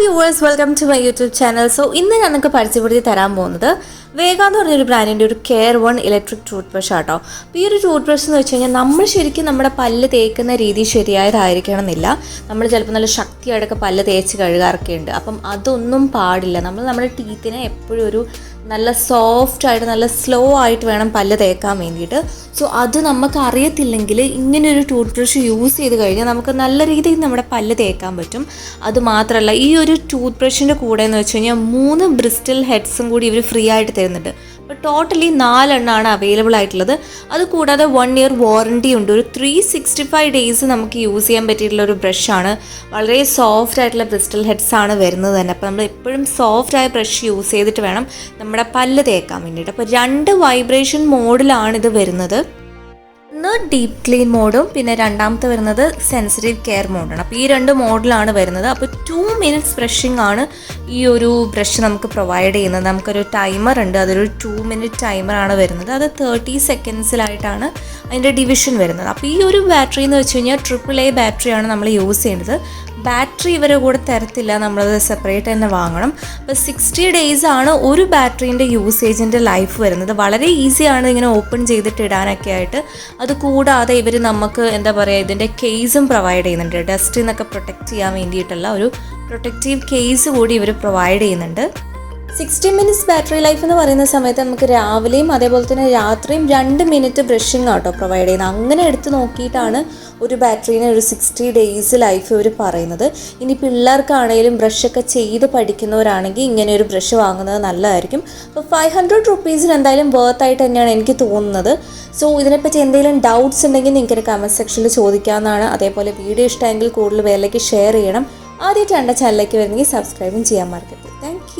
Viewers welcome to my YouTube channel so ഇന്ന് ഞാൻ നിങ്ങൾക്ക് പരിചയപ്പെടുത്തി തരാൻ പോകുന്നത് വേഗ എന്ന് പറഞ്ഞൊരു ബ്രാൻഡിന്റെ ഒരു care one electric toothbrush auto. അപ്പോൾ ഈ ഒരു ടൂത്ത് ബ്രഷ് എന്ന് വെച്ച് കഴിഞ്ഞാൽ നമ്മൾ ശരിക്കും നമ്മുടെ പല്ല് തേക്കുന്ന രീതി ശരിയായതായിരിക്കണം എന്നില്ല നമ്മൾ ചിലപ്പോൾ നല്ല ശക്തിയായിട്ടൊക്കെ പല്ല് തേച്ച് കഴുകാറൊക്കെ ഉണ്ട്. അപ്പം അതൊന്നും പാടില്ല. നമ്മൾ നമ്മുടെ ടീത്തിനെ എപ്പോഴും ഒരു നല്ല സോഫ്റ്റ് ആയിട്ട് നല്ല സ്ലോ ആയിട്ട് വേണം പല്ല് തേക്കാൻ വേണ്ടിയിട്ട്. സോ അത് നമുക്ക് അറിയത്തില്ലെങ്കിൽ ഇങ്ങനെ ഒരു ടൂത്ത് ബ്രഷ് യൂസ് ചെയ്ത് കഴിഞ്ഞാൽ നമുക്ക് നല്ല രീതിയിൽ നമ്മുടെ പല്ല് തേക്കാൻ പറ്റും. അത് മാത്രമല്ല ഈ ഒരു ടൂത്ത് ബ്രഷിന്റെ കൂടെ എന്ന് വെച്ച് കഴിഞ്ഞാൽ മൂന്ന് ബ്രിസ്റ്റൽ ഹെഡ്സും കൂടി ഇവർ ഫ്രീ ആയിട്ട് തരുന്നുണ്ട്. അപ്പോൾ ടോട്ടലി നാലെണ്ണമാണ് അവൈലബിൾ ആയിട്ടുള്ളത്. അത് കൂടാതെ വൺ ഇയർ വാറണ്ടി ഉണ്ട്. ഒരു ത്രീ സിക്സ്റ്റി ഫൈവ് ഡേയ്സ് നമുക്ക് യൂസ് ചെയ്യാൻ പറ്റിയിട്ടുള്ള ഒരു ബ്രഷാണ് വളരെ സോഫ്റ്റ് ആയിട്ടുള്ള ബ്രിസ്റ്റൽ ഹെഡ്സ് ആണ് വരുന്നത് തന്നെ. അപ്പോൾ നമ്മൾ എപ്പോഴും സോഫ്റ്റ് ആയ ബ്രഷ് യൂസ് ചെയ്തിട്ട് വേണം നമ്മുടെ പല്ല് തേക്കാൻ വേണ്ടിയിട്ട്. അപ്പോൾ രണ്ട് വൈബ്രേഷൻ മോഡിലാണ് ഇത് വരുന്നത്. ഒന്ന് ഡീപ്പ് ക്ലീൻ മോഡും പിന്നെ രണ്ടാമത്തെ വരുന്നത് സെൻസിറ്റീവ് കെയർ മോഡാണ് അപ്പോൾ ഈ രണ്ട് മോഡിലാണ് വരുന്നത്. അപ്പോൾ ടു മിനിറ്റ്സ് ബ്രഷിംഗ് ആണ് ഈ ഒരു ബ്രഷ് നമുക്ക് പ്രൊവൈഡ് ചെയ്യുന്നത്. നമുക്കൊരു ടൈമർ ഉണ്ട്. അതൊരു ടു മിനിറ്റ് ടൈമറാണ് വരുന്നത്. അത് തേർട്ടി സെക്കൻഡ്സിലായിട്ടാണ് അതിന്റെ ഡിവിഷൻ വരുന്നത്. അപ്പോൾ ഈ ഒരു ബാറ്ററി എന്ന് വെച്ച് കഴിഞ്ഞാൽ ട്രിപ്പിൾ എ ബാറ്ററിയാണ് നമ്മൾ യൂസ് ചെയ്യുന്നത്. ബാറ്ററി ഇവരെ കൂടെ തരത്തില്ല. നമ്മളത് സെപ്പറേറ്റ് തന്നെ വാങ്ങണം. അപ്പോൾ സിക്സ്റ്റി ഡേയ്സ് ആണ് ഒരു ബാറ്ററീന്റെ യൂസേജിന്റെ ലൈഫ് വരുന്നത്. വളരെ ഈസിയാണ് ഇങ്ങനെ ഓപ്പൺ ചെയ്തിട്ട് ഇടാനൊക്കെ ആയിട്ട്. അത് കൂടാതെ ഇവർ നമുക്ക് എന്താ പറയുക ഇതിന്റെ കേസും പ്രൊവൈഡ് ചെയ്യുന്നുണ്ട്. ഡസ്റ്റിൽ നിന്നൊക്കെ പ്രൊട്ടക്റ്റ് ചെയ്യാൻ വേണ്ടിയിട്ടുള്ള ഒരു പ്രൊട്ടക്റ്റീവ് കേസ് കൂടി ഇവർ പ്രൊവൈഡ് ചെയ്യുന്നുണ്ട്. സിക്സ്റ്റി മിനിറ്റ്സ് ബാറ്ററി ലൈഫ് എന്ന് പറയുന്ന സമയത്ത് നമുക്ക് രാവിലെയും അതേപോലെ തന്നെ രാത്രിയും രണ്ട് മിനിറ്റ് ബ്രഷിംഗ് ആട്ടോ പ്രൊവൈഡ് ചെയ്യുന്നത്. അങ്ങനെ എടുത്ത് നോക്കിയിട്ടാണ് ഒരു ബാറ്ററീനെ ഒരു സിക്സ്റ്റി ഡേയ്സ് ലൈഫ് ഇവർ പറയുന്നത്. ഇനി പിള്ളേർക്കാണെങ്കിലും ബ്രഷൊക്കെ ചെയ്ത് പഠിക്കുന്നവരാണെങ്കിൽ ഇങ്ങനെ ഒരു ബ്രഷ് വാങ്ങുന്നത് നല്ലതായിരിക്കും. അപ്പോൾ ഫൈവ് ഹൺഡ്രഡ് റുപ്പീസിന് എന്തായാലും വർത്ത് ആയിട്ട് തന്നെയാണ് എനിക്ക് തോന്നുന്നത്. സോ ഇതിനെപ്പറ്റി എന്തെങ്കിലും ഡൗട്ട്സ് ഉണ്ടെങ്കിൽ നിങ്ങൾക്ക് എന്റെ കമന്റ് സെക്ഷനിൽ ചോദിക്കാവുന്നതാണ്. അതേപോലെ വീഡിയോ ഇഷ്ടമെങ്കിൽ കൂടുതൽ പേരിലേക്ക് ഷെയർ ചെയ്യണം. ആദ്യമായിട്ട് എന്റെ ചാനലിലേക്ക് വരുന്നെങ്കിൽ സബ്സ്ക്രൈബും ചെയ്യാൻ മറക്കരുത്. താങ്ക്